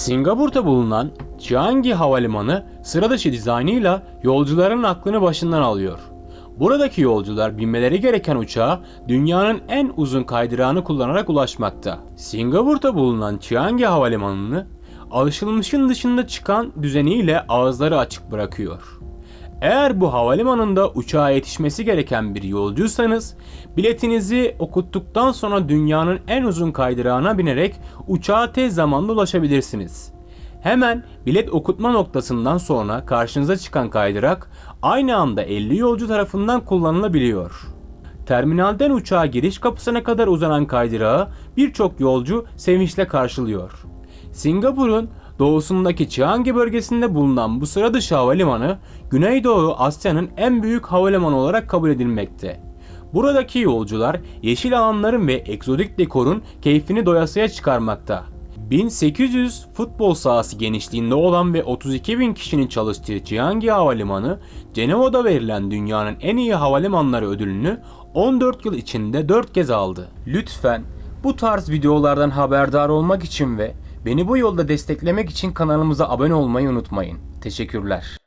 Singapur'da bulunan Changi Havalimanı sıra dışı dizaynıyla yolcuların aklını başından alıyor. Buradaki yolcular binmeleri gereken uçağa dünyanın en uzun kaydırağını kullanarak ulaşmakta. Singapur'da bulunan Changi Havalimanı'nı alışılmışın dışında çıkan düzeniyle ağızları açık bırakıyor. Eğer bu havalimanında uçağa yetişmesi gereken bir yolcuysanız, biletinizi okuttuktan sonra dünyanın en uzun kaydırağına binerek uçağa tez zamanda ulaşabilirsiniz. Hemen bilet okutma noktasından sonra karşınıza çıkan kaydırak aynı anda 50 yolcu tarafından kullanılabiliyor. Terminalden uçağa giriş kapısına kadar uzanan kaydırağı birçok yolcu sevinçle karşılıyor. Singapur'un doğusundaki Changi bölgesinde bulunan bu sıra dışı havalimanı, Güneydoğu Asya'nın en büyük havalimanı olarak kabul edilmekte. Buradaki yolcular yeşil alanların ve egzotik dekorun keyfini doyasıya çıkarmakta. 1800 futbol sahası genişliğinde olan ve 32 bin kişinin çalıştığı Changi Havalimanı, Cenova'da verilen dünyanın en iyi havalimanları ödülünü 14 yıl içinde 4 kez aldı. Lütfen bu tarz videolardan haberdar olmak için ve beni bu yolda desteklemek için kanalımıza abone olmayı unutmayın. Teşekkürler.